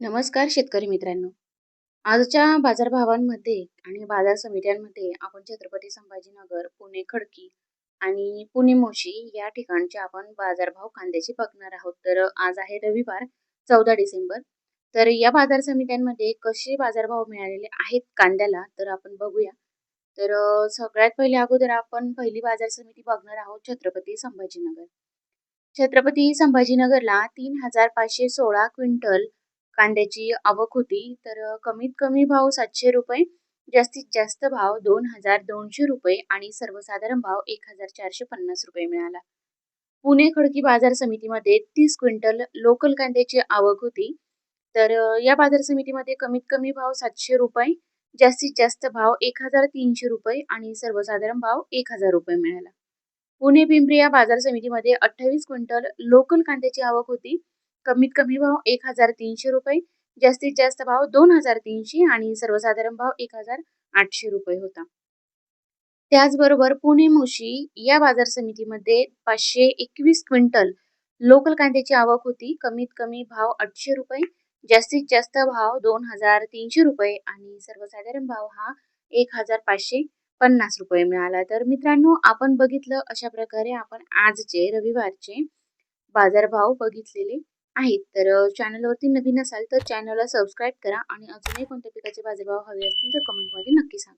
नमस्कार शेतकरी मित्रांनो. आजच्या बाजारभावांमध्ये आणि बाजार समित्यांमध्ये आपण छत्रपती संभाजीनगर पुणे खडकी आणि पुणे मोशी या ठिकाणचे आपण बाजारभाव कांद्याचे बघणार आहोत. तर आज आहे रविवार चौदा डिसेंबर. तर या बाजार समित्यांमध्ये कसे बाजारभाव मिळालेले आहेत कांद्याला तर आपण बघूया. तर सगळ्यात पहिले अगोदर आपण पहिली बाजार समिती बघणार आहोत छत्रपती संभाजीनगर. छत्रपती संभाजीनगरला तीन हजार पाचशे सोळा क्विंटल कांद्याची आवक होती तर कमीत कमी भाव सातशे रुपये जास्तीत जास्त भाव दोन हजार दोनशे रुपये आणि सर्वसाधारण भाव एक हजार चारशे पन्नास रुपये मिळाला. पुणे खडकी बाजार समितीमध्ये तीस क्विंटल लोकल कांद्याची आवक होती तर या बाजार समितीमध्ये कमीत कमी भाव सातशे रुपये जास्तीत जास्त भाव एक हजार तीनशे रुपये आणि सर्वसाधारण भाव एक हजार रुपये मिळाला. पुणे पिंपरी या बाजार समितीमध्ये अठ्ठावीस क्विंटल लोकल कांद्याची आवक होती कमीत कमी भाव एक हजार तीनशे रुपये जास्तीत जास्त भाव दोन हजार तीनशे आणि सर्वसाधारण भाव एक हजार आठशे रुपये होता. त्याचबरोबर पुणे मुशी या बाजार समितीमध्ये पाचशे एकवीस क्विंटल लोकल कांद्याची आवक होती. कमीत कमी भाव आठशे रुपये जास्तीत जास्त भाव दोन हजार तीनशे रुपये आणि सर्वसाधारण भाव हा एक हजार पाचशे पन्नास रुपये मिळाला. तर मित्रांनो आपण बघितलं अशा प्रकारे आपण आजचे रविवारचे बाजारभाव बघितलेले. आहेत तर चॅनलवरती नवीन असाल तर चॅनलला सबस्क्राईब करा आणि अजूनही कोणत्या पिकाचे बाजारभाव हवे असतील तर कमेंटमध्ये नक्की सांगा.